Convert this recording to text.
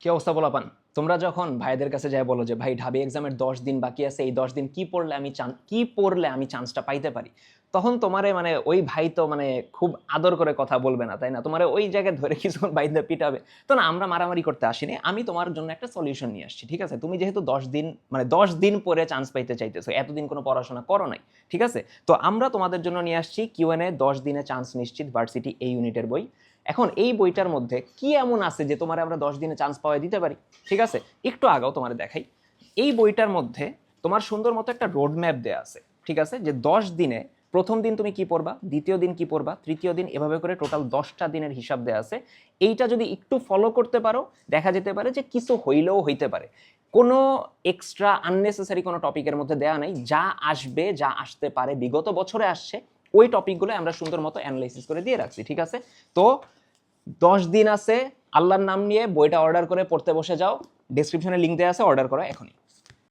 কি অবস্থা বলা পান তোমরা যখন ভাইদের কাছে যায় বলো যে, ভাই, ঢাবি এক্সামের দশ দিন বাকি আছে, এই দশ দিন কি পড়লে আমি চান কি পড়লে আমি চান্সটা পাইতে পারি? তখন তোমারে মানে ওই ভাই তো মানে খুব আদর করে কথা বলবে না, তাই না? তোমার ওই জায়গায় ধরে কিছুক্ষণ বাইরে পিটাবে। তো না, আমরা মারামারি করতে আসিনি। আমি তোমার জন্য একটা সলিউশন নিয়ে আসছি, ঠিক আছে? তুমি যেহেতু দশ দিন মানে দশ দিন পরে চান্স পাইতে চাইতেছো, এতদিন কোনো পড়াশোনা করো নাই, ঠিক আছে? তো আমরা তোমাদের জন্য নিয়ে আসছি কিউএনএ দশ দিনে চান্স নিশ্চিত ভার্সিটি এই ইউনিটের বই। এখন এই বইটার মধ্যে কি এমন আছে যে তোমার আমরা দশ দিনে চান্স পাওয়া দিতে পারি? ঠিক আছে? একটু আগাও তোমার দেখাই। এই বইটার মধ্যে তোমার সুন্দর মতো একটা রোড ম্যাপ দেওয়া আছে। ঠিক আছে? যে দশ দিনে প্রথম দিন তুমি কি পড়বা? দ্বিতীয় দিন কি পড়বা? তৃতীয় দিন এভাবে করে টোটাল দশটা দিনের হিসাব দেওয়া আছে। এইটা যদি একটু ফলো করতে পারো, দেখা যেতে পারে যে কিছু হইলেও হইতে পারে। কোনো এক্সট্রা আননেসেসারি কোনো টপিকের মধ্যে দেওয়া নাই। যা আসবে, যা আসতে পারে, বিগত বছরে আসছে, ওই টপিকগুলো আমরা সুন্দর মতো অ্যানালাইসিস করে দিয়ে রাখছি। ঠিক আছে? তো দশ দিন আছে, আল্লাহর নাম নিয়ে বইটা অর্ডার করে পড়তে বসে যাও। ডিসক্রিপশনে লিঙ্ক দেওয়া আছে অর্ডার করো এখনই।